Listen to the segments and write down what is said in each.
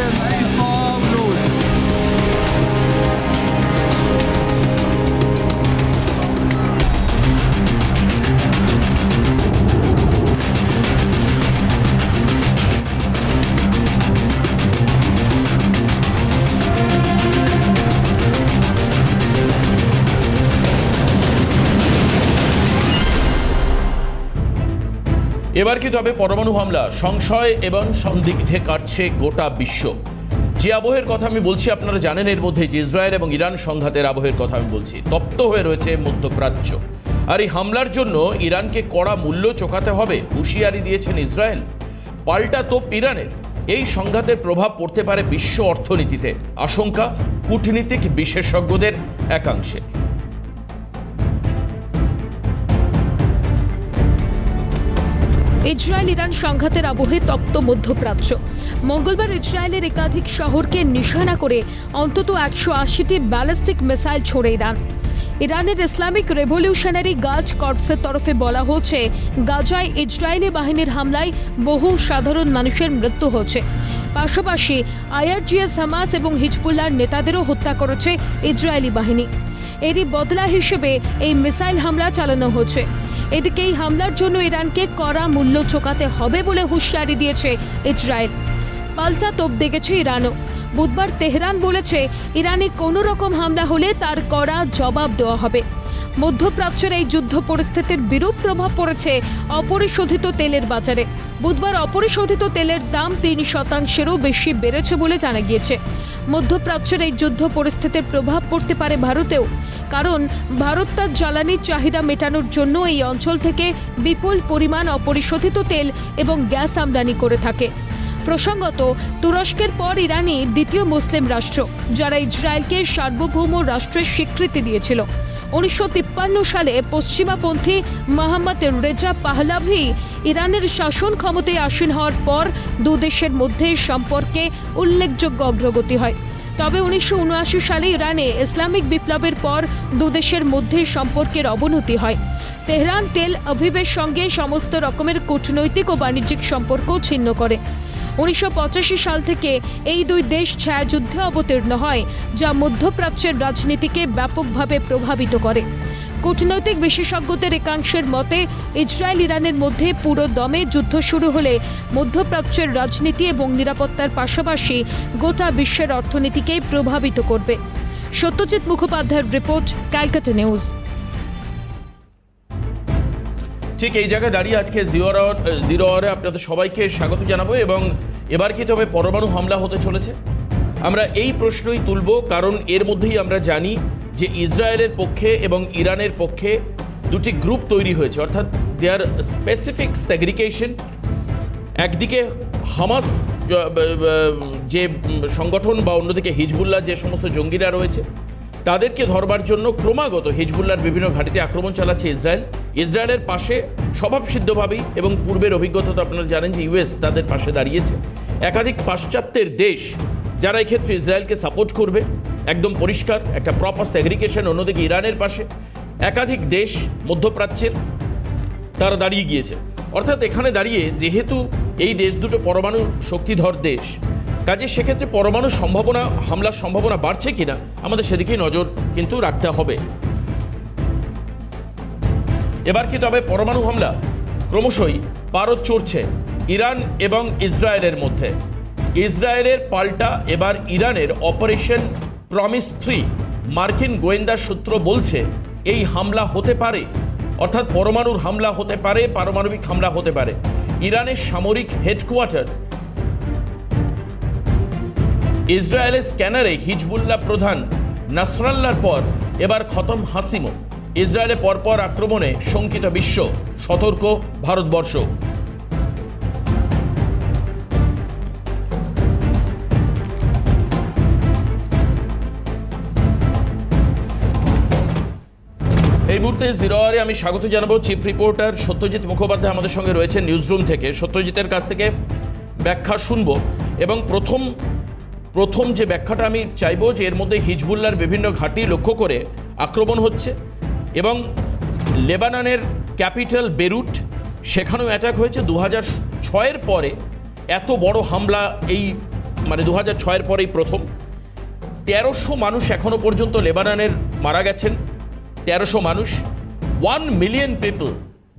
Jim. এবার কি তবে পরমাণু হামলা? সংশয় এবং সন্দিগ্ধে কাটছে গোটা বিশ্ব। যে আবহের কথা আমি বলছি, আপনারা জানেন এর মধ্যে যে ইসরায়েল এবং ইরান সংঘাতের আবহের কথা আমি বলছি। তপ্ত হয়ে রয়েছে মধ্যপ্রাচ্য। আর এই হামলার জন্য ইরানকে কড়া মূল্য চোকাতে হবে, হুঁশিয়ারি দিয়েছেন ইসরায়েল। পাল্টা তোপ ইরানের। এই সংঘাতের প্রভাব পড়তে পারে বিশ্ব অর্থনীতিতে। আশঙ্কা, কূটনীতিক বিশেষজ্ঞদের একাংশে ইসরায়েল ইরান সংঘাতের আবহে তপ্ত মধ্যপ্রাচ্য। মঙ্গলবার ইসরায়েলের একাধিক শহরকে নিশানা করে অন্তত একশো আশিটি ব্যালিস্টিক মিসাইল ছোড়ে ইরান। ইরানের ইসলামিক রেভলিউশনারি গার্ড কর্পসের তরফে বলা হচ্ছে গাজায় ইসরায়েলি বাহিনীর হামলায় বহু সাধারণ মানুষের মৃত্যু হচ্ছে পাশাপাশি আইআরজিএস, হামাস এবং হিজবুল্লাহর নেতাদেরও হত্যা করেছে ইসরায়েলি বাহিনী। এরই বদলা হিসেবে এই মিসাইল হামলা চালানো হচ্ছে এদিকে এই হামলার জন্য ইরানকে কড়া মূল্য চোকাতে হবে বলে হুঁশিয়ারি দিয়েছে ইসরায়েল। পাল্টা তোপ দেখেছে ইরানও। বুধবার তেহরান বলেছে, ইরানে কোনো রকম হামলা হলে তার কড়া জবাব দেওয়া হবে। মধ্যপ্রাচ্যের এই যুদ্ধ পরিস্থিতির বিরূপ প্রভাব পড়েছে অপরিশোধিত তেলের বাজারে। বুধবার অপরিশোধিত তেলের দাম তিন শতাংশেরও বেশি বেড়েছে বলে জানা গিয়েছে। মধ্যপ্রাচ্যের এই যুদ্ধ পরিস্থিতির প্রভাব পড়তে পারে ভারতেও, কারণ ভারত তার জ্বালানির চাহিদা মেটানোর জন্য এই অঞ্চল থেকে বিপুল পরিমাণ অপরিশোধিত তেল এবং গ্যাস আমদানি করে থাকে। প্রসঙ্গত, তুরস্কের পর ইরানই দ্বিতীয় মুসলিম রাষ্ট্র, যারা ইসরায়েলকে সার্বভৌম রাষ্ট্রের স্বীকৃতি দিয়েছিল। উনিশশো তিপ্পান্ন সালে পশ্চিমাপন্থী মোহাম্মদ রেজা পাহলাভি ইরানের শাসন ক্ষমতায় আসীন হওয়ার পর দু দেশের মধ্যে সম্পর্কে উল্লেখযোগ্য অগ্রগতি হয়। তবে উনিশশো উনআশি সালে ইরানে ইসলামিক বিপ্লবের পর দুদেশের মধ্যে সম্পর্কের অবনতি হয়। তেহরান তেল আভিবের সঙ্গে সমস্ত রকমের কূটনৈতিক ও বাণিজ্যিক সম্পর্ক ছিন্ন করে। উনিশশো পঁচাশি সাল থেকে এই দুই দেশ ছায়াযুদ্ধে অবতীর্ণ হয়, যা মধ্যপ্রাচ্যের রাজনীতিকে ব্যাপকভাবে প্রভাবিত করে। কূটনৈতিক বিশেষজ্ঞদের একাংশের মতে, ইসরায়েল ইরানের মধ্যে পুরো দমে যুদ্ধ শুরু হলে মধ্যপ্রাচ্যের রাজনীতি এবং নিরাপত্তার পাশাপাশি গোটা বিশ্বের অর্থনীতিকে প্রভাবিত করবে। সত্যজিৎ মুখোপাধ্যায়ের রিপোর্ট ক্যালকাটা নিউজ। ঠিক এই জায়গায় দাঁড়িয়ে আজকে জিরো আওয়ার জিরো আওয়ারে আপনাদের সবাইকে স্বাগত জানাব এবং এবার কি তবে পরমাণু হামলা হতে চলেছে? আমরা এই প্রশ্নই তুলব, কারণ এর মধ্যেই আমরা জানি যে ইসরায়েলের পক্ষে এবং ইরানের পক্ষে দুটি গ্রুপ তৈরি হয়েছে। অর্থাৎ দেয়ার স্পেসিফিক সেগ্রিকেশন একদিকে হামাস যে সংগঠন বা অন্যদিকে হিজবুল্লাহ যে সমস্ত জঙ্গিরা রয়েছে তাদেরকে ধরবার জন্য ক্রমাগত হিজবুল্লার বিভিন্ন ঘাঁটিতে আক্রমণ চালাচ্ছে ইসরায়েল। ইসরায়েলের পাশে স্বভাবসিদ্ধভাবেই এবং পূর্বের অভিজ্ঞতা তো আপনারা জানেন যে ইউএস তাদের পাশে দাঁড়িয়েছে। একাধিক পাশ্চাত্যের দেশ যারা এক্ষেত্রে ইসরায়েলকে সাপোর্ট করবে, একদম পরিষ্কার, একটা প্রপার সেগ্রিকেশন অন্যদিকে ইরানের পাশে। একাধিক দেশ মধ্যপ্রাচ্যের তারা দাঁড়িয়ে গিয়েছে। অর্থাৎ এখানে দাঁড়িয়ে যেহেতু এই দেশ দুটো পরমাণু শক্তিধর দেশ কাজে সেক্ষেত্রে পরমাণু সম্ভাবনা, হামলার সম্ভাবনা বাড়ছে কিনা, আমাদের সেদিকেই নজর কিন্তু রাখতে হবে। এবার কি তবে পরমাণু হামলা? ক্রমশই পারদ চড়ছে ইরান এবং ইসরায়েলের মধ্যে। ইসরায়েলের পাল্টা এবার ইরানের অপারেশন প্রমিস থ্রি, মার্কিন গোয়েন্দা সূত্র বলছে এই হামলা হতে পারে। অর্থাৎ পরমাণুর হামলা হতে পারে, পারমাণবিক হামলা হতে পারে। ইরানের সামরিক হেডকোয়ার্টার্স ইসরায়েলের স্ক্যানারে হিজবুল্লাহ প্রধান নাসরাল্লার পর এবার খতম হাসিমো। ইসরায়েলে পরপর আক্রমণে শঙ্কিত বিশ্ব, সতর্ক ভারতবর্ষ। এই মুহূর্তে জিরো আওয়ারে আমি স্বাগত জানাব চিফ রিপোর্টার সত্যজিৎ মুখোপাধ্যায় আমাদের সঙ্গে রয়েছে নিউজরুম থেকে। সত্যজিতের কাছ থেকে ব্যাখ্যা শুনব এবং প্রথম প্রথম যে ব্যাখ্যাটা আমি চাইব যে এর মধ্যে হিজবুল্লার বিভিন্ন ঘাঁটি লক্ষ্য করে আক্রমণ হচ্ছে এবং লেবাননের ক্যাপিটাল বেরুট, সেখানেও অ্যাটাক হয়েছে। দু হাজার ছয়ের পরে এত বড় হামলা এই মানে দু হাজার ছয়ের পরেই প্রথম। তেরোশো মানুষ এখনও পর্যন্ত লেবাননের মারা গেছেন। তেরোশো মানুষ। ওয়ান মিলিয়ন পিপল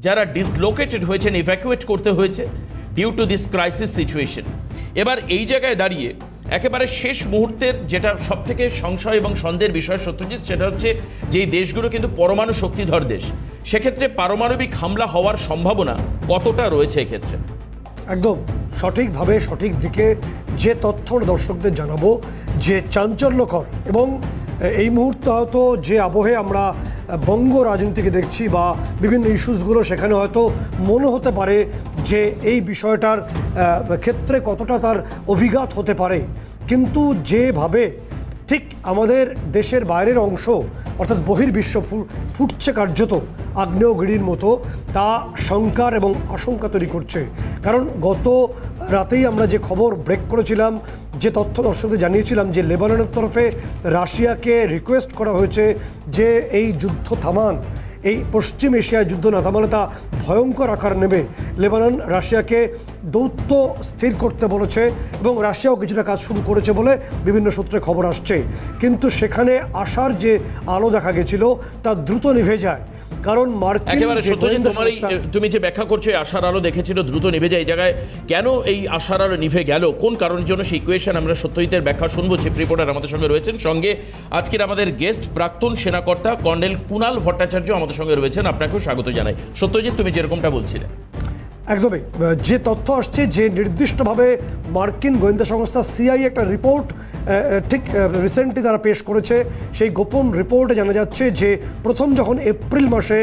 যারা ডিসলোকেটেড হয়েছেন ইভ্যাকুয়েট করতে হয়েছে due to this crisis situation এবার এই জায়গায় দাঁড়িয়ে একেবারে শেষ মুহূর্তের যেটা সবথেকে সংশয় এবং সন্দেহের বিষয় সত্যজিৎ, সেটা হচ্ছে যে এই দেশগুলো কিন্তু পরমাণু শক্তিধর দেশ। সেক্ষেত্রে পারমাণবিক হামলা হওয়ার সম্ভাবনা কতটা রয়েছে এক্ষেত্রে? একদম। সঠিকভাবে সঠিক দিকে যে তথ্য দর্শকদের জানাব, যে চাঞ্চল্যকর এবং এই মুহূর্তে হয়তো যে আবহে আমরা বঙ্গ রাজনীতিকে দেখছি বা বিভিন্ন ইস্যুসগুলো, সেখানে হয়তো মনে হতে পারে যে এই বিষয়টার ক্ষেত্রে কতটা তার অভিঘাত হতে পারে। কিন্তু যেভাবে ঠিক আমাদের দেশের বাইরের অংশ, অর্থাৎ বহির্বিশ্ব ফুটছে কার্যত আগ্নেয়গিরির মতো, তা শঙ্কার এবং আশঙ্কা তৈরি করছে। কারণ গত রাতেই আমরা যে খবর ব্রেক করেছিলাম, যে তথ্য দর্শকদের জানিয়েছিলাম যে লেবাননের তরফে রাশিয়াকে রিকোয়েস্ট করা হয়েছে যে এই যুদ্ধ থামান। এই পশ্চিম এশিয়ায় যুদ্ধ না থামালে তা ভয়ঙ্কর আকার নেবে। লেবানন রাশিয়াকে দৌত্য স্থির করতে বলেছে এবং রাশিয়াও কিছুটা কাজ শুরু করেছে বলে বিভিন্ন সূত্রে খবর আসছে। কিন্তু সেখানে আসার যে আলো দেখা গেছিল, তা দ্রুত নিভে যায়। কারণ মার্কিন একেবারে সত্যজিৎ তোমার তুমি যে ব্যাখ্যা করছ আশার আলো দেখেছিল দ্রুত নিভে যায়। এই জায়গায় কেন এই আশার আলো নিভে গেল? কোন কারণের জন্য সেই ইকুয়েশন আমরা সত্যজিতের ব্যাখ্যা শুনব? চিফ রিপোর্টার আমাদের সঙ্গে রয়েছেন সঙ্গে আজকের আমাদের গেস্ট প্রাক্তন সেনাকর্তা কর্নেল কুনাল ভট্টাচার্য আমাদের সঙ্গে রয়েছেন। আপনাকেও স্বাগত জানাই। সত্যজিৎ তুমি যেরকমটা বলছিলে। একদমই। যে তথ্য আসছে, যে নির্দিষ্টভাবে মার্কিন গোয়েন্দা সংস্থা সিআই একটা রিপোর্ট ঠিক রিসেন্টলি তারা পেশ করেছে। সেই গোপন রিপোর্টে জানা যাচ্ছে যে প্রথম যখন এপ্রিল মাসে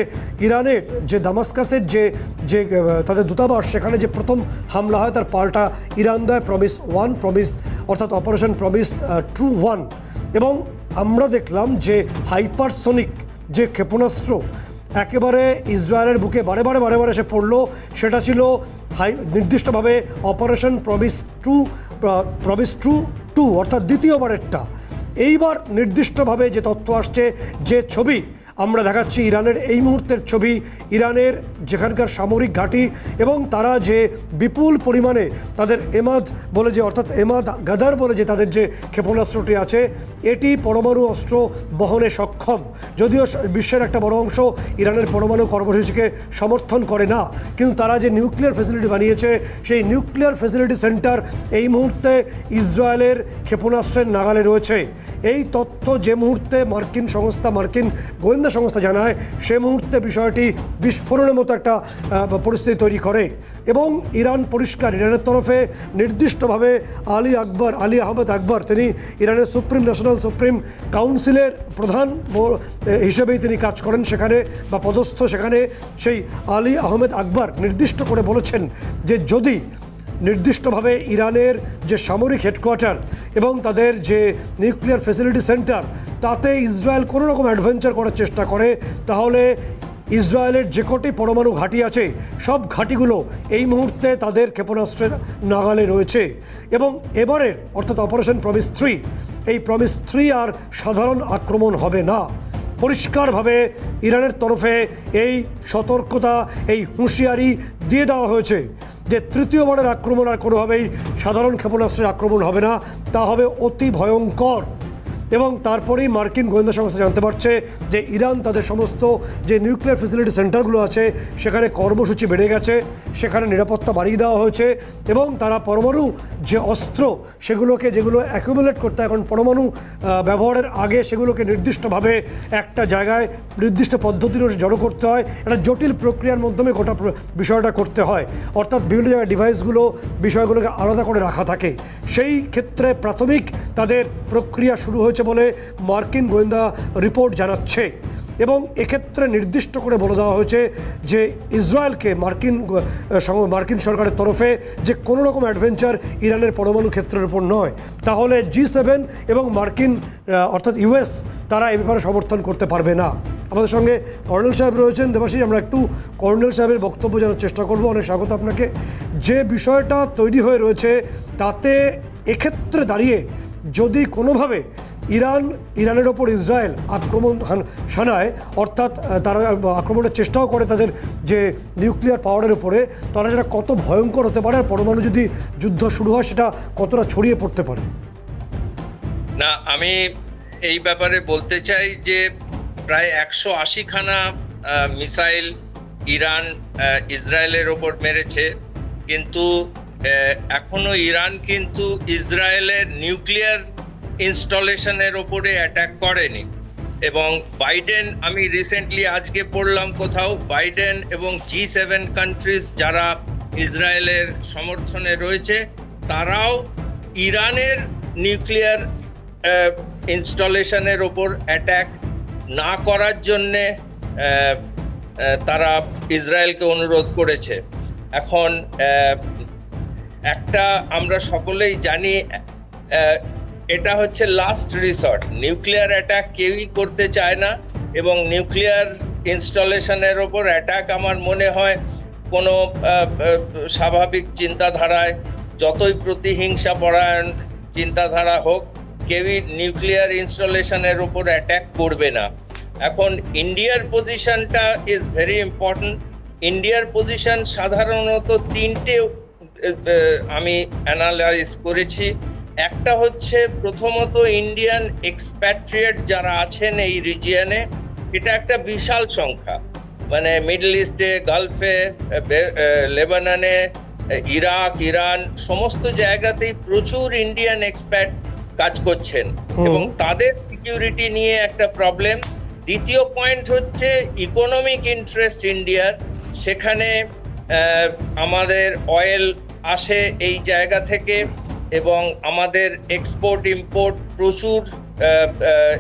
ইরানের যে দামাস্কাসের যে যে তাদের দূতাবাস, সেখানে যে প্রথম হামলা হয়, তার পাল্টা ইরান দেয় প্রমিস ওয়ান প্রমিস অর্থাৎ অপারেশন প্রমিস ট্রু ওয়ান এবং আমরা দেখলাম যে হাইপারসোনিক যে ক্ষেপণাস্ত্র একেবারে ইসরায়েলের বুকে বারে বারে বারে বারে এসে পড়ল। সেটা ছিল হাই, নির্দিষ্টভাবে operation promise two promise two two, অর্থাৎ দ্বিতীয়বারেরটা। এইবার নির্দিষ্টভাবে যে তথ্য আসছে, যে ছবি আমরা দেখাচ্ছি ইরানের এই মুহূর্তের ছবি। ইরানের যেখানকার সামরিক ঘাঁটি এবং তারা যে বিপুল পরিমাণে তাদের এমাদ বলে যে, অর্থাৎ এমাদ গাদার বলে যে, তাদের যে ক্ষেপণাস্ত্রটি আছে, এটি পরমাণু অস্ত্র বহনে সক্ষম। যদিও বিশ্বের একটা বড় অংশ ইরানের পরমাণু কর্মসূচিকে সমর্থন করে না, কিন্তু তারা যে নিউক্লিয়ার ফেসিলিটি বানিয়েছে, সেই নিউক্লিয়ার ফেসিলিটি সেন্টার এই মুহূর্তে ইসরায়েলের ক্ষেপণাস্ত্রের নাগালে রয়েছে। এই তথ্য যে মুহূর্তে মার্কিন সংস্থা, মার্কিন গোয়েন্দা সংস্থা জানায়, সে মুহূর্তে বিষয়টি বিস্ফোরণের মতো একটা পরিস্থিতি তৈরি করে এবং ইরান পরিষ্কার, ইরানের তরফে নির্দিষ্টভাবে আলী আকবর, আলী আহমেদ আকবর, তিনি ইরানের সুপ্রিম, ন্যাশনাল সুপ্রিম কাউন্সিলের প্রধান হিসেবেই তিনি কাজ করেন সেখানে বা পদস্থ সেখানে। সেই আলী আহমেদ আকবর নির্দিষ্ট করে বলেছেন যে যদি নির্দিষ্টভাবে ইরানের যে সামরিক হেডকোয়ার্টার এবং তাদের যে নিউক্লিয়ার ফেসিলিটি সেন্টার, তাতে ইসরায়েল কোনো রকম অ্যাডভেঞ্চার করার চেষ্টা করে, তাহলে ইসরায়েলের যে কটি পরমাণু ঘাঁটি আছে, সব ঘাঁটিগুলো এই মুহূর্তে তাদের ক্ষেপণাস্ত্রের নাগালে রয়েছে। এবং এবারের, অর্থাৎ অপারেশন প্রমিস থ্রি, এই প্রমিস থ্রি আর সাধারণ আক্রমণ হবে না। পরিষ্কারভাবে ইরানের তরফে এই সতর্কতা, এই হুঁশিয়ারি দিয়ে দেওয়া হয়েছে যে তৃতীয়বারের আক্রমণ আর কোনোভাবেই সাধারণ ক্ষেপণাস্ত্রের আক্রমণ হবে না। তা হবে অতি ভয়ঙ্কর। এবং তারপরেই মার্কিন গোয়েন্দা সংস্থা জানতে পারছে যে ইরান তাদের সমস্ত যে নিউক্লিয়ার ফেসিলিটি সেন্টারগুলো আছে, সেখানে কর্মসূচি বেড়ে গেছে, সেখানে নিরাপত্তা বাড়িয়ে দেওয়া হয়েছে এবং তারা পরমাণু যে অস্ত্র সেগুলোকে যেগুলো অ্যাকুমুলেট করতে এখন পরমাণু ব্যবহারের আগে সেগুলোকে নির্দিষ্টভাবে একটা জায়গায় নির্দিষ্ট পদ্ধতির জড়ো করতে হয়। একটা জটিল প্রক্রিয়ার মাধ্যমে গোটা বিষয়টা করতে হয়। অর্থাৎ বিভিন্ন জায়গায় ডিভাইসগুলো বিষয়গুলোকে আলাদা করে রাখা থাকে। সেই ক্ষেত্রে প্রাথমিক তাদের প্রক্রিয়া শুরু হয়েছে বলে মার্কিন গোয়েন্দা রিপোর্ট জানাচ্ছে। এবং এক্ষেত্রে নির্দিষ্ট করে বলে দেওয়া হয়েছে যে ইসরায়েলকে মার্কিন মার্কিন সরকারের তরফে যে কোনো রকম অ্যাডভেঞ্চার ইরানের পরমাণু ক্ষেত্রের উপর নয়। তাহলে জি সেভেন এবং মার্কিন অর্থাৎ ইউএস, তারা এ ব্যাপারে সমর্থন করতে পারবে না। আমাদের সঙ্গে কর্নেল সাহেব রয়েছেন। দেবাশিস, আমরা একটু কর্নেল সাহেবের বক্তব্য জানার চেষ্টা করব। অনেক স্বাগত আপনাকে। যে বিষয়টা তৈরি হয়ে রয়েছে, তাতে এক্ষেত্রে দাঁড়িয়ে যদি কোনোভাবে ইরান, ইরানের ওপর ইসরায়েল আক্রমণ শানায় অর্থাৎ তারা আক্রমণের চেষ্টাও করে তাদের যে নিউক্লিয়ার পাওয়ারের উপরে, তারা সেটা কত ভয়ঙ্কর হতে পারে পরমাণু যদি যুদ্ধ শুরু হয়, সেটা কতটা ছড়িয়ে পড়তে পারে? না, আমি এই ব্যাপারে বলতে চাই যে প্রায় একশো আশিখানা মিসাইল ইরান ইসরায়েলের ওপর মেরেছে। কিন্তু এখনও ইরান কিন্তু ইসরায়েলের নিউক্লিয়ার ইনস্টলেশনের ওপরে অ্যাটাক করেনি। এবং বাইডেন, আমি রিসেন্টলি আজকে পড়লাম কোথাও, বাইডেন এবং জি সেভেন কান্ট্রিজ যারা ইসরায়েলের সমর্থনে রয়েছে, তারাও ইরানের নিউক্লিয়ার ইনস্টলেশনের ওপর অ্যাটাক না করার জন্যে তারা ইসরায়েলকে অনুরোধ করেছে। এখন একটা আমরা সকলেই জানি এটা হচ্ছে লাস্ট রিসর্ট নিউক্লিয়ার অ্যাটাক কেউই করতে চায় না এবং নিউক্লিয়ার ইনস্টলেশনের ওপর অ্যাটাক আমার মনে হয় কোনো স্বাভাবিক চিন্তাধারায় যতই প্রতিহিংসা পরায়ণ চিন্তাধারা হোক, কেউই নিউক্লিয়ার ইনস্টলেশনের ওপর অ্যাটাক করবে না। এখন ইন্ডিয়ার পজিশনটা ইজ ভেরি ইম্পর্ট্যান্ট ইন্ডিয়ার পজিশন সাধারণত তিনটে আমি অ্যানালাইজ করেছি। একটা হচ্ছে প্রথমত ইন্ডিয়ান এক্সপ্যাট্রিয়েট যারা আছেন এই রিজিয়নে এটা একটা বিশাল সংখ্যা। মানে মিডল ইস্টে গালফে লেবাননে ইরাক ইরান সমস্ত জায়গাতেই প্রচুর ইন্ডিয়ান এক্সপ্যাট কাজ করছেন। এবং তাদের সিকিউরিটি নিয়ে একটা প্রবলেম দ্বিতীয় পয়েন্ট হচ্ছে ইকোনমিক ইন্টারেস্ট ইন্ডিয়ার সেখানে আমাদের অয়েল আসে এই জায়গা থেকে। এবং আমাদের এক্সপোর্ট ইম্পোর্ট প্রচুর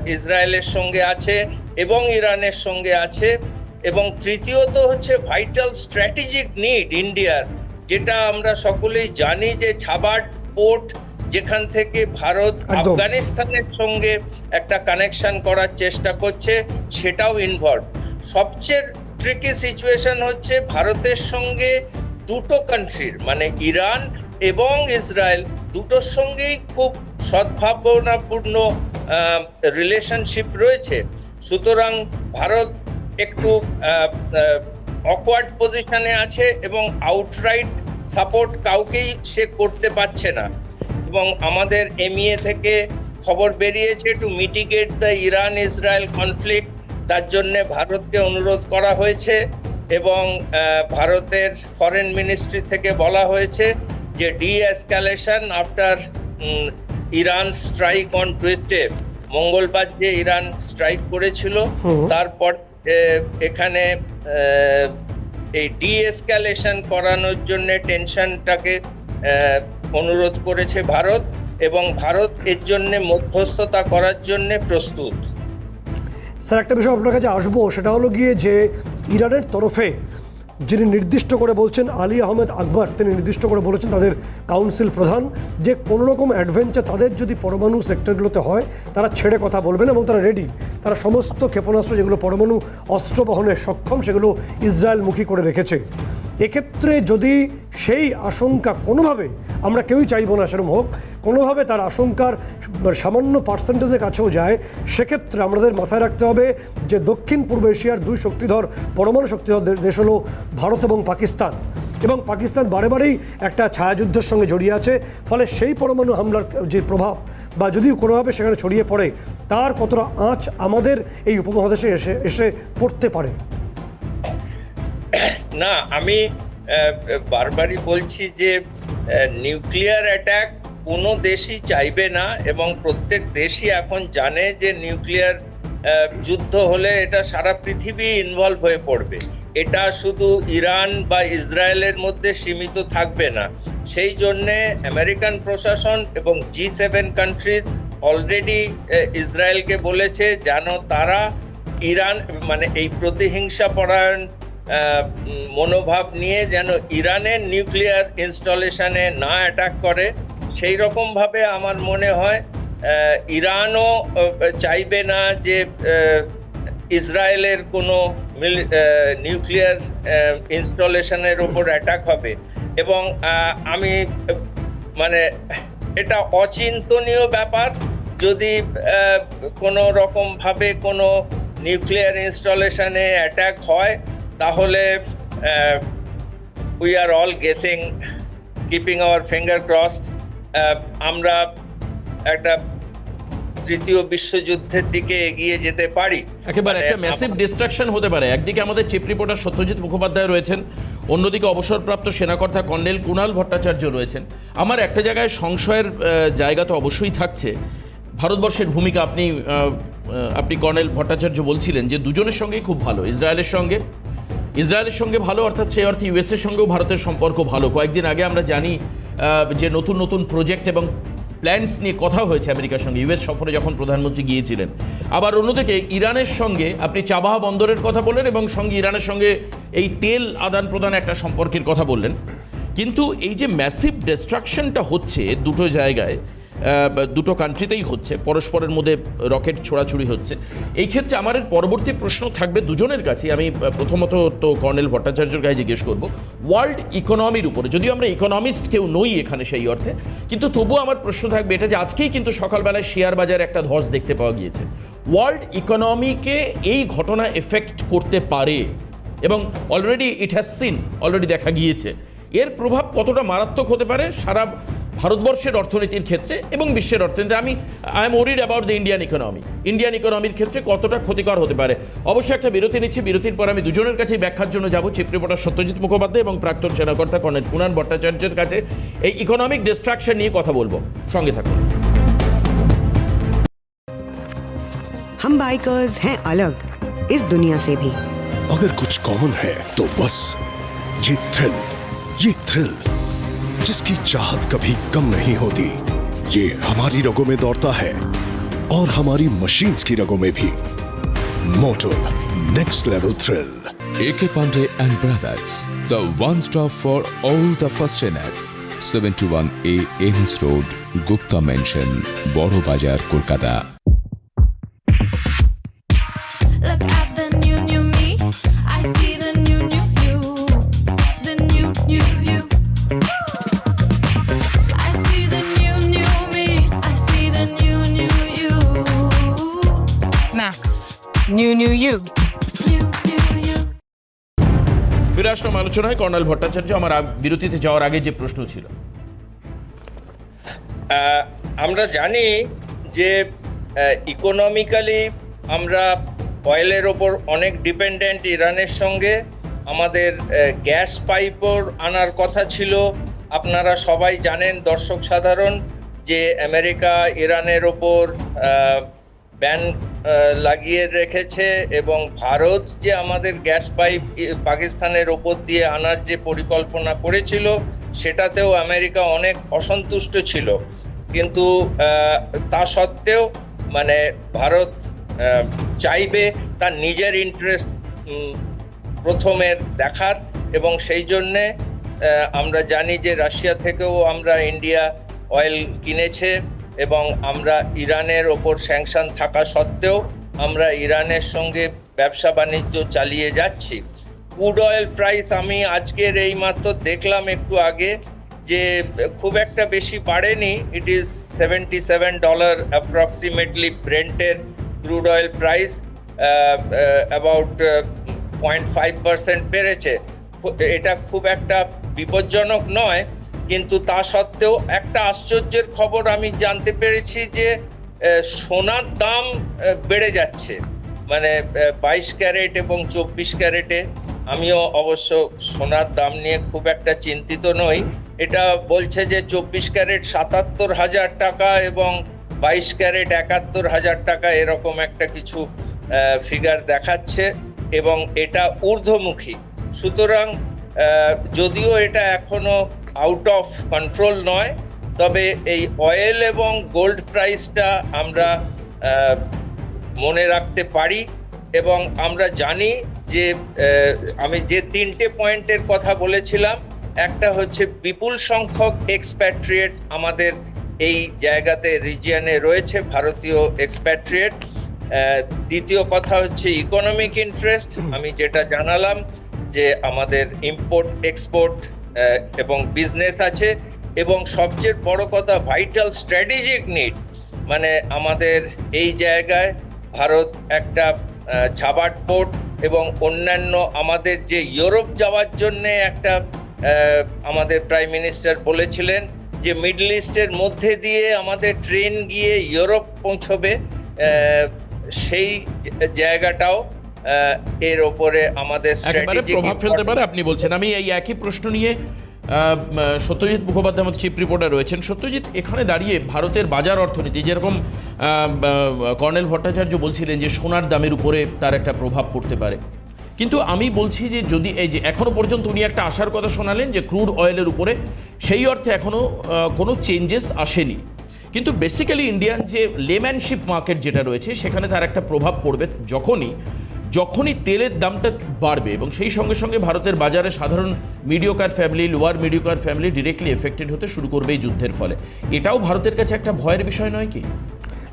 ইসরায়েলের সঙ্গে আছে এবং ইরানের সঙ্গে আছে। এবং তৃতীয়ত হচ্ছে ভাইটাল স্ট্র্যাটেজিক নিড ইন্ডিয়ার যেটা আমরা সকলেই জানি যে ছাবাট পোর্ট যেখান থেকে ভারত আফগানিস্তানের সঙ্গে একটা কানেকশন করার চেষ্টা করছে সেটাও ইনভলভ সবচেয়ে ট্রিকি সিচুয়েশন হচ্ছে ভারতের সঙ্গে দুটো কান্ট্রির মানে ইরান এবং ইসরায়েল দুটোর সঙ্গেই খুব সদ্ভাবনাপূর্ণ রিলেশনশিপ রয়েছে। সুতরাং ভারত একটু অকওয়ার্ড পজিশনে আছে এবং আউটরাইট সাপোর্ট কাউকেই সে করতে পারছে না। এবং আমাদের এমইএ থেকে খবর বেরিয়েছে to mitigate the Iran Israel conflict তার জন্যে ভারতকে অনুরোধ করা হয়েছে এবং ভারতের ফরেন মিনিস্ট্রি থেকে বলা হয়েছে যে deescalation after Iran strike on টুইস্টে মঙ্গলবার যে ইরান স্ট্রাইক করেছিল তারপর এখানে এই ডি এসকালেশন করানোর জন্য টেনশনটাকে অনুরোধ করেছে ভারত এবং ভারত এর জন্য মধ্যস্থতা করার জন্য প্রস্তুত। স্যার একটা বিষয় আপনার কাছে আসব সেটা হলো গিয়ে যে ইরানের তরফে যিনি নির্দিষ্ট করে বলছেন আলী আহমেদ আকবর, তিনি নির্দিষ্ট করে বলেছেন তাদের কাউন্সিল প্রধান, যে কোনো রকম অ্যাডভেঞ্চার তাদের যদি পরমাণু সেক্টরগুলোতে হয়, তারা ছেড়ে কথা বলবেন এবং তারা রেডি তারা সমস্ত ক্ষেপণাস্ত্র যেগুলো পরমাণু অস্ত্র বহনে সক্ষম, সেগুলো ইসরায়েলমুখী করে রেখেছে। এক্ষেত্রে যদি সেই আশঙ্কা কোনোভাবে, আমরা কেউই চাইব না সেরকম হোক, কোনোভাবে তার আশঙ্কার সামান্য পার্সেন্টেজের কাছেও যায়, সেক্ষেত্রে আমাদের মাথায় রাখতে হবে যে দক্ষিণ পূর্ব এশিয়ার দুই শক্তিধর, পরমাণু শক্তিধর দেশ হলো ভারত এবং পাকিস্তান। এবং পাকিস্তান বারে বারেই একটা ছায়াযুদ্ধের সঙ্গে জড়িয়ে আছে, ফলে সেই পরমাণু হামলার যে প্রভাব, বা যদি কোনোভাবে সেখানে ছড়িয়ে পড়ে, তার কতটা আঁচ আমাদের এই উপমহাদেশে এসে এসে পড়তে পারে। না, আমি বারবারই বলছি যে নিউক্লিয়ার অ্যাটাক কোনো দেশই চাইবে না এবং প্রত্যেক দেশই এখন জানে যে নিউক্লিয়ার যুদ্ধ হলে এটা সারা পৃথিবী ইনভলভ হয়ে পড়বে। এটা শুধু ইরান বা ইসরায়েলের মধ্যে সীমিত থাকবে না। সেই জন্যে আমেরিকান প্রশাসন এবং জি সেভেন কান্ট্রিজ অলরেডি ইসরায়েলকে বলেছে যেন তারা ইরান মানে এই প্রতিহিংসা পরায়ণ মনোভাব নিয়ে যেন ইরানের নিউক্লিয়ার ইনস্টলেশনে না অ্যাটাক করে, সেই রকমভাবে আমার মনে হয় ইরানও চাইবে না যে ইসরায়েলের কোনো নিউক্লিয়ার ইনস্টলেশনের ওপর অ্যাটাক হবে। এবং আমি মানে এটা অচিন্তনীয় ব্যাপার, যদি কোনো রকমভাবে কোনো নিউক্লিয়ার ইনস্টলেশনে অ্যাটাক হয় তাহলে we are all guessing keeping our finger crossed আমরা একটা তৃতীয় বিশ্বযুদ্ধের দিকে এগিয়ে যেতে পারি। একেবারে একটা মানে ম্যাসিভ ডিস্ট্রাকশন হতে পারে। একদিকে আমাদের চিফ রিপোর্টার সত্যজিৎ মুখোপাধ্যায় রয়েছেন অন্যদিকে অবসরপ্রাপ্ত সেনাকর্তা কর্নেল কুণাল ভট্টাচার্য রয়েছেন। আমার একটা জায়গায় সংশয়ের জায়গা তো অবশ্যই থাকছে। ভারতবর্ষের ভূমিকা আপনি আপনি কর্নেল ভট্টাচার্য বলছিলেন যে দুজনের সঙ্গেই খুব ভালো ইসরায়েলের সঙ্গে। ইসরায়েলের সঙ্গে ভালো, অর্থাৎ সেই অর্থে ইউএসের সঙ্গেও ভারতের সম্পর্ক ভালো। কয়েকদিন আগে আমরা জানি যে নতুন নতুন প্রজেক্ট এবং প্ল্যান্স নিয়ে কথা হয়েছে আমেরিকার সঙ্গে। ইউএস সফরে যখন প্রধানমন্ত্রী গিয়েছিলেন। আবার অন্যদিকে ইরানের সঙ্গে আপনি চাবাহা বন্দরের কথা বললেন এবং সঙ্গে ইরানের সঙ্গে এই তেল আদান প্রদান একটা সম্পর্কের কথা বললেন। কিন্তু এই যে ম্যাসিভ ডিস্ট্রাকশনটা হচ্ছে দুটো জায়গায় দুটো কান্ট্রিতেই হচ্ছে, পরস্পরের মধ্যে রকেট ছোড়াছুড়ি হচ্ছে। এই ক্ষেত্রে আমার পরবর্তী প্রশ্ন থাকবে দুজনের কাছে আমি প্রথমত তো কর্নেল ভট্টাচার্যের কাছে জিজ্ঞেস করব ওয়ার্ল্ড ইকোনমির উপরে, যদিও আমরা ইকোনমিস্ট কেউ নই এখানে সেই অর্থে, কিন্তু তবুও আমার প্রশ্ন থাকবে এটা যে আজকেই কিন্তু সকালবেলায় শেয়ার বাজারে একটা ধস দেখতে পাওয়া গিয়েছে। ওয়ার্ল্ড ইকোনমিকে এই ঘটনা এফেক্ট করতে পারে? এবং already it has seen already দেখা গিয়েছে। এর প্রভাব কতটা মারাত্মক হতে পারে? সারা ভারতবর্ষের অর্থনীতির ক্ষেত্রে এবং বিশ্বের অর্থনীতি আমি I am worried about the Indian economy Indian ইকোনমির ক্ষেত্রে কতটা ক্ষতিকর হতে পারে অবশ্যই একটা বিরতি নিচ্ছি বিরতির পর আমি দুজনের কাছেই ব্যাখ্যার জন্য যাব চিফ রিপোর্টার সত্যজিৎ মুখোপাধ্যায় এবং প্রাক্তন সেনাকর্তা কর্নেল কুণাল ভট্টাচার্যের কাছে এই ইকোনমিক ডিস্ট্রাকশন নিয়ে কথা বলবো সঙ্গে থাকুন हम बाइकर्स हैं अलग इस दुनिया से भी अगर कुछ कॉमन है तो बस ये थ्रिल ये थ्रिल जिसकी चाहत कभी कम नहीं होती। ये हमारी रगों में दौड़ता है और हमारी मशीन की रगों में भी। Motel next level thrill AK Pandey and brothers the one stop for all the first in X seven eights A M's road Gupta mansion Bara Bazar Kolkata আসলাম আলোচনায় কর্নেল ভট্টাচার্য আমার বিরতিতে যাওয়ার আগে যে প্রশ্ন ছিল। আমরা জানি যে ইকোনমিক্যালি আমরা অয়েলের ওপর অনেক ডিপেন্ডেন্ট ইরানের সঙ্গে। আমাদের গ্যাস পাইপও আনার কথা ছিল। আপনারা সবাই জানেন, দর্শক সাধারণ, যে আমেরিকা, ইরানের ওপর ব্যান লাগিয়ে রেখেছে এবং ভারত যে আমাদের গ্যাস পাইপ পাকিস্তানের ওপর দিয়ে আনার যে পরিকল্পনা করেছিল, সেটাতেও আমেরিকা অনেক অসন্তুষ্ট ছিল। কিন্তু তা সত্ত্বেও মানে ভারত চাইবে তার নিজের ইন্টারেস্ট প্রথমে দেখার এবং সেই জন্যে আমরা জানি যে রাশিয়া থেকেও আমরা ইন্ডিয়া অয়েল কিনেছে। এবং আমরা ইরানের ওপর স্যাংশন থাকা সত্ত্বেও আমরা ইরানের সঙ্গে ব্যবসা বাণিজ্য চালিয়ে যাচ্ছি। ক্রুড অয়েল প্রাইস আমি আজকের এই মাত্র দেখলাম একটু আগে যে খুব একটা বেশি বাড়েনি। It is seventy seven dollar approximately ব্রেন্টের crude oil price about point five percent বেড়েছে। এটা খুব একটা বিপজ্জনক নয়। কিন্তু তা সত্ত্বেও একটা আশ্চর্যের খবর আমি জানতে পেরেছি যে সোনার দাম বেড়ে যাচ্ছে। মানে বাইশ ক্যারেট এবং চব্বিশ ক্যারেটে। আমিও অবশ্য সোনার দাম নিয়ে খুব একটা চিন্তিত নই। এটা বলছে যে, চব্বিশ ক্যারেট সাতাত্তর হাজার টাকা এবং বাইশ ক্যারেট একাত্তর হাজার টাকা এরকম একটা কিছু ফিগার দেখাচ্ছে এবং এটা ঊর্ধ্বমুখী। সুতরাং যদিও এটা এখনও আউট অফ কন্ট্রোল নয়। তবে এই অয়েল এবং গোল্ড প্রাইসটা আমরা মনে রাখতে পারি এবং আমরা জানি যে আমি যে তিনটে পয়েন্টের কথা বলেছিলাম, একটা হচ্ছে বিপুল সংখ্যক এক্সপ্যাট্রিয়েট আমাদের এই জায়গাতে রিজিয়ানে রয়েছে, ভারতীয় এক্সপ্যাট্রিয়েট দ্বিতীয় কথা হচ্ছে ইকোনমিক ইন্টারেস্ট আমি যেটা জানালাম যে আমাদের ইম্পোর্ট এক্সপোর্ট এবং বিজনেস আছে এবং সবচেয়ে বড় কথা ভাইটাল স্ট্র্যাটেজিক নিড মানে আমাদের এই জায়গায় ভারত একটা ছাবাট পোর্ট এবং অন্যান্য আমাদের যে ইউরোপ যাওয়ার জন্যে একটা আমাদের প্রাইম মিনিস্টার বলেছিলেন যে মিডল ইস্টের মধ্যে দিয়ে আমাদের ট্রেন গিয়ে ইউরোপ পৌঁছবে সেই জায়গাটাও এর ওপরে আমাদের একেবারে প্রভাব ফেলতে পারে আপনি বলছেন। আমি এই একই প্রশ্ন নিয়ে সত্যজিৎ মুখোপাধ্যায় আমাদের চিফ রিপোর্টার রয়েছেন। সত্যজিৎ এখানে দাঁড়িয়ে ভারতের বাজার অর্থনীতি যেরকম কর্নেল ভট্টাচার্য বলছিলেন যে সোনার দামের উপরে তার একটা প্রভাব পড়তে পারে। কিন্তু আমি বলছি যে যদি এই যে এখনও পর্যন্ত উনি একটা আশার কথা শোনালেন যে ক্রুড অয়েলের উপরে সেই অর্থে এখনও আহ, কোনো চেঞ্জেস আসেনি। কিন্তু বেসিক্যালি ইন্ডিয়ান যে লেম্যানশিপ মার্কেট যেটা রয়েছে সেখানে তার একটা প্রভাব পড়বে যখনই যখনই তেলের দামটা বাড়বে এবং সেই সঙ্গে সঙ্গে ভারতের বাজারে সাধারণ mediocre family lower mediocre family directly affected হতে শুরু করবে এই যুদ্ধের ফলে। এটাও ভারতের কাছে একটা ভয়ের বিষয় নয় কি?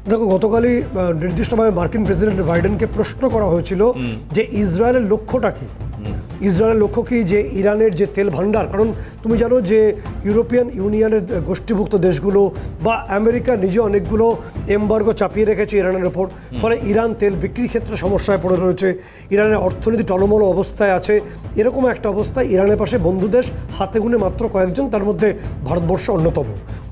দেখো গতকালই নির্দিষ্টভাবে মার্কিন প্রেসিডেন্ট বাইডেনকে প্রশ্ন করা হয়েছিল যে ইসরায়েলের লক্ষ্যটা কি? ইসরায়েলের লক্ষ্য কি যে ইরানের যে তেল ভাণ্ডার? কারণ তুমি জানো যে ইউরোপিয়ান ইউনিয়নের গোষ্ঠীভুক্ত দেশগুলো বা আমেরিকা নিজে অনেকগুলো এম্বার্গো চাপিয়ে রেখেছে ইরানের ওপর। ফলে ইরান তেল বিক্রির ক্ষেত্রে সমস্যায় পড়ে রয়েছে। ইরানের অর্থনীতি টলমল অবস্থায় আছে। এরকম একটা অবস্থায় ইরানের পাশে বন্ধু দেশ হাতে গুনে মাত্র কয়েকজন তার মধ্যে ভারতবর্ষ অন্যতম।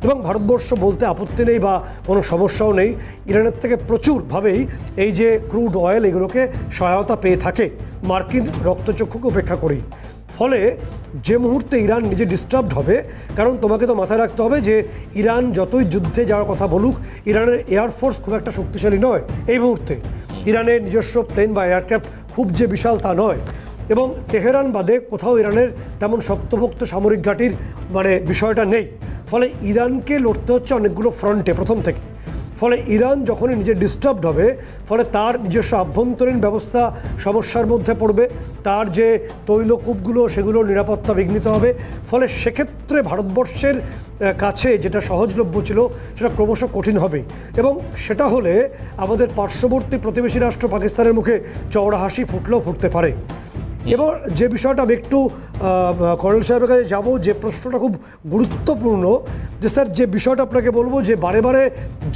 এবং ভারতবর্ষ বলতে আপত্তি নেই বা কোনো সমস্যাও নেই, ইরানের থেকে প্রচুরভাবেই এই যে ক্রুড অয়েল এগুলোকে সহায়তা পেয়ে থাকে মার্কিন রক্তচক্ষুকে উপেক্ষা করেই। ফলে যে মুহূর্তে ইরান নিজে ডিস্টার্বড হবে, কারণ তোমাকে তো মাথায় রাখতে হবে যে ইরান যতই যুদ্ধে যাওয়ার কথা বলুক, ইরানের এয়ারফোর্স খুব একটা শক্তিশালী নয় এই মুহূর্তে। ইরানের নিজস্ব প্লেন বা এয়ারক্রাফট খুব যে বিশাল তা নয়। এবং তেহরান বাদে কোথাও ইরানের তেমন শক্তভক্ত সামরিক ঘাঁটির মানে বিষয়টা নেই। ফলে ইরানকে লড়তে হচ্ছে অনেকগুলো ফ্রন্টে প্রথম থেকে। ফলে ইরান যখনই নিজে ডিস্টার্বড হবে, ফলে তার নিজস্ব আভ্যন্তরীণ ব্যবস্থা সমস্যার মধ্যে পড়বে, তার যে তৈলকূপগুলো, সেগুলো নিরাপত্তা বিঘ্নিত হবে। ফলে সেক্ষেত্রে ভারতবর্ষের কাছে যেটা সহজলভ্য ছিল, সেটা ক্রমশ কঠিন হবে এবং সেটা হলে আমাদের পার্শ্ববর্তী প্রতিবেশী রাষ্ট্র পাকিস্তানের মুখে চওড়া হাসি ফুটলেও ফুটতে পারে। এবার যে বিষয়টা আমি একটু কর্নেল সাহেবের কাছে যাব, যে প্রশ্নটা খুব গুরুত্বপূর্ণ, যে স্যার যে বিষয়টা আপনাকে বলব, যে বারে বারে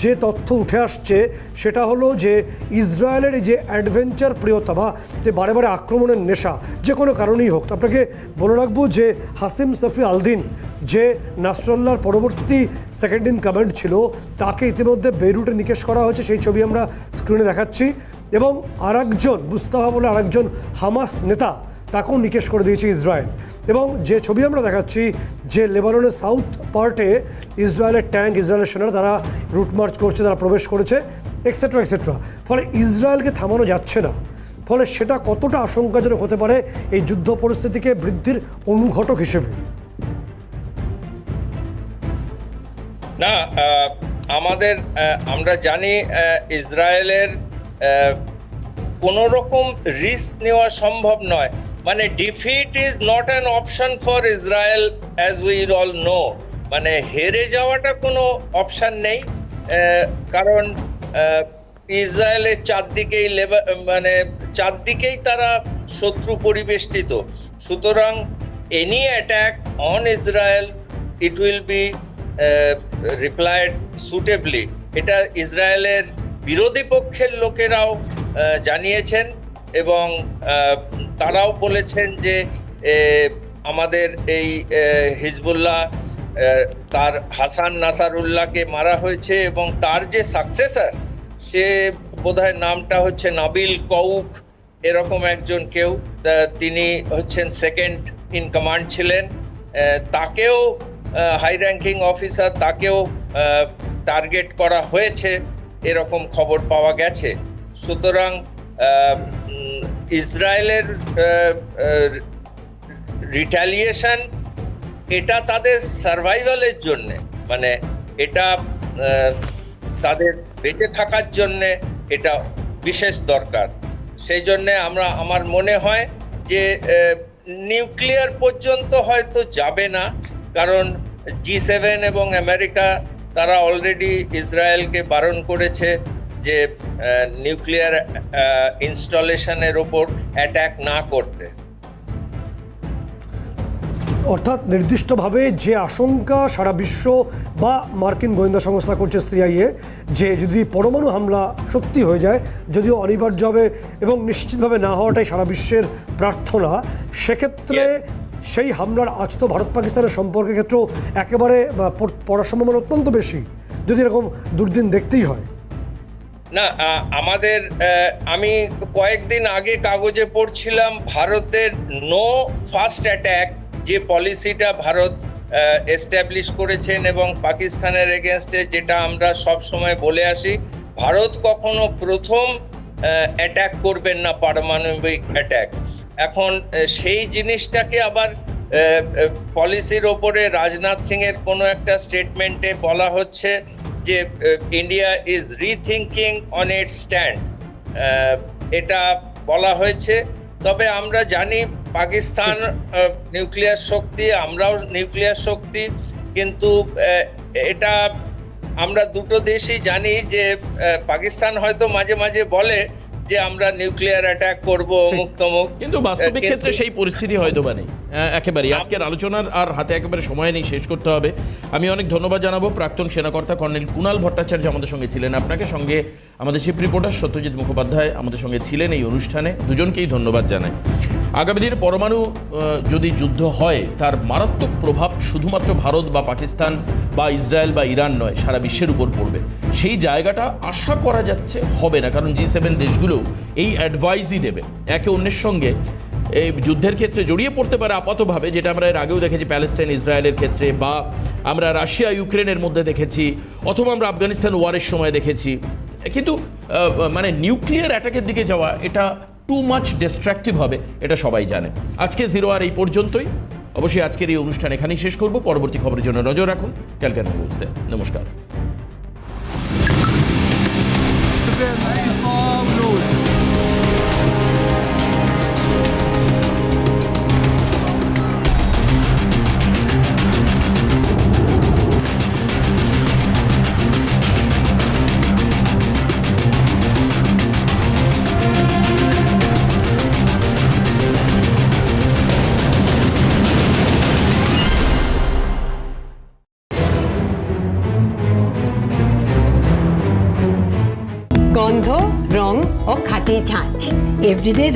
যে তথ্য উঠে আসছে, সেটা হলো যে ইসরায়েলের যে অ্যাডভেঞ্চার প্রিয়তা বা যে বারে বারে আক্রমণের নেশা, যে কোনো কারণেই হোক, আপনাকে বলে রাখব যে হাসিম সফি আলদিন যে নাসরল্লাহর পরবর্তী সেকেন্ড ইন কমান্ড ছিল, তাকে ইতিমধ্যে বেরুটে নিকেশ করা হয়েছে, সেই ছবি আমরা স্ক্রিনে দেখাচ্ছি। এবং আরেকজন মুস্তাফা বলে আরেকজন হামাস নেতা তাকেও নিকেশ করে দিয়েছে ইসরায়েল। এবং যে ছবি আমরা দেখাচ্ছি, যে লেবাননের সাউথ পার্টে ইসরায়েলের ট্যাঙ্ক, ইসরায়েলের সেনারা তারা রুট মার্চ করছে, তারা প্রবেশ করেছে এক্সেট্রা এক্সেট্রা ফলে ইসরায়েলকে থামানো যাচ্ছে না। ফলে সেটা কতটা আশঙ্কাজনক হতে পারে এই যুদ্ধ পরিস্থিতিকে বৃদ্ধির অনুঘটক হিসেবে? না আমাদের আমরা জানি ইসরায়েলের কোনো রকম রিস্ক নেওয়া সম্ভব নয়। মানে defeat is not an option for Israel as we all know মানে হেরে যাওয়াটা কোনো অপশান নেই। কারণ ইসরায়েলের চারদিকেই লেবা মানে চারদিকেই তারা শত্রু পরিবেষ্টিত। সুতরাং any attack on Israel it will be replied suitably এটা ইসরায়েলের বিরোধী পক্ষের লোকেরাও জানিয়েছেন এবং তারাও বলেছেন যে আমাদের এই হিজবুল্লাহ তার হাসান নাসারুল্লাহকে মারা হয়েছে এবং তার যে সাকসেসার সে বোধহয় নামটা হচ্ছে নাবিল কৌক এরকম একজন কেউ তিনি হচ্ছেন সেকেন্ড ইন কমান্ড ছিলেন। তাকেও হাই র্যাঙ্কিং অফিসার তাকেও টার্গেট করা হয়েছে। এরকম খবর পাওয়া গেছে। সুতরাং ইসরায়েলের রিটালিয়েশন এটা তাদের সার্ভাইভালের জন্যে মানে এটা তাদের বেঁচে থাকার জন্যে এটা বিশেষ দরকার। সেই জন্যে আমরা, আমার মনে হয় যে নিউক্লিয়ার পর্যন্ত হয়তো যাবে না, কারণ জি সেভেন এবং আমেরিকা তারা অলরেডি ইসরায়েলকে বারণ করেছে যে নিউক্লিয়ার ইনস্টলেশনের ওপর অ্যাটাক না করতে। অর্থাৎ নির্দিষ্টভাবে যে আশঙ্কা সারা বিশ্ব বা মার্কিন গোয়েন্দা সংস্থা করছে সিআইএ যে যদি পরমাণু হামলা সত্যি হয়ে যায় যদিও অনিবার্য হবে এবং নিশ্চিতভাবে না হওয়াটাই সারা বিশ্বের প্রার্থনা সেক্ষেত্রে সেই হামলার আজ তো ভারত পাকিস্তানের সম্পর্কের ক্ষেত্রেও একেবারে পড়ার সম্ভাবনা অত্যন্ত বেশি, যদি এরকম দুর্দিন দেখতেই হয়। না আমাদের আমি কয়েকদিন আগে কাগজে পড়ছিলাম ভারতের নো ফার্স্ট অ্যাট্যাক যে পলিসিটা ভারত এস্টাবলিশ করেছেন এবং পাকিস্তানের এগেনস্টে যেটা আমরা সব সময় বলে আসি, ভারত কখনো প্রথম অ্যাট্যাক করবেন না পারমাণবিক অ্যাট্যাক এখন সেই জিনিসটাকে আবার পলিসির ওপরে রাজনাথ সিং এর কোনো একটা স্টেটমেন্টে বলা হচ্ছে যে India is rethinking on it stand এটা বলা হয়েছে। তবে আমরা জানি পাকিস্তান নিউক্লিয়ার শক্তি, আমরাও নিউক্লিয়ার শক্তি, কিন্তু এটা আমরা দুটো দেশই জানি যে পাকিস্তান হয়তো মাঝে মাঝে বলে যে আমরা নিউক্লিয়ার অ্যাটাক করব অমুক তমুক কিন্তু বাস্তবিক ক্ষেত্রে সেই পরিস্থিতি হয়তো বা নেই। একেবারেই। আজকের আলোচনার আর হাতে একেবারে সময় নেই শেষ করতে হবে। আমি অনেক ধন্যবাদ জানাব প্রাক্তন সেনাকর্তা কর্নেল কুণাল ভট্টাচার্য আমাদের সঙ্গে ছিলেন। আপনাকে সঙ্গে আমাদের চিফ রিপোর্টার সত্যজিৎ মুখোপাধ্যায় আমাদের সঙ্গে ছিলেন এই অনুষ্ঠানে। দুজনকেই ধন্যবাদ জানাই। আগামী দিনে পরমাণু যদি যুদ্ধ হয়, তার মারাত্মক প্রভাব শুধুমাত্র ভারত বা পাকিস্তান বা ইসরায়েল বা ইরান নয়, সারা বিশ্বের উপর পড়বে। সেই জায়গাটা আশা করা যাচ্ছে হবে না, কারণ জি সেভেন দেশগুলো এই অ্যাডভাইসই দেবে। একে অন্যের সঙ্গে এই যুদ্ধের ক্ষেত্রে জড়িয়ে পড়তে পারে আপাতভাবে, যেটা আমরা এর আগেও দেখেছি প্যালেস্টাইন ইসরায়েলের ক্ষেত্রে, বা আমরা রাশিয়া ইউক্রেনের মধ্যে দেখেছি, অথবা আমরা আফগানিস্তান ওয়ারের সময় দেখেছি। কিন্তু মানে নিউক্লিয়ার অ্যাটাকের দিকে যাওয়া, এটা টু মাচ ডিস্ট্রাকটিভ হবে, এটা সবাই জানে। আজকে জিরো আর এই পর্যন্তই। অবশ্যই আজকের এই অনুষ্ঠান এখানেই শেষ করব। পরবর্তী খবরের জন্য নজর রাখুন ক্যালকাটা নিউজে। নমস্কার। devride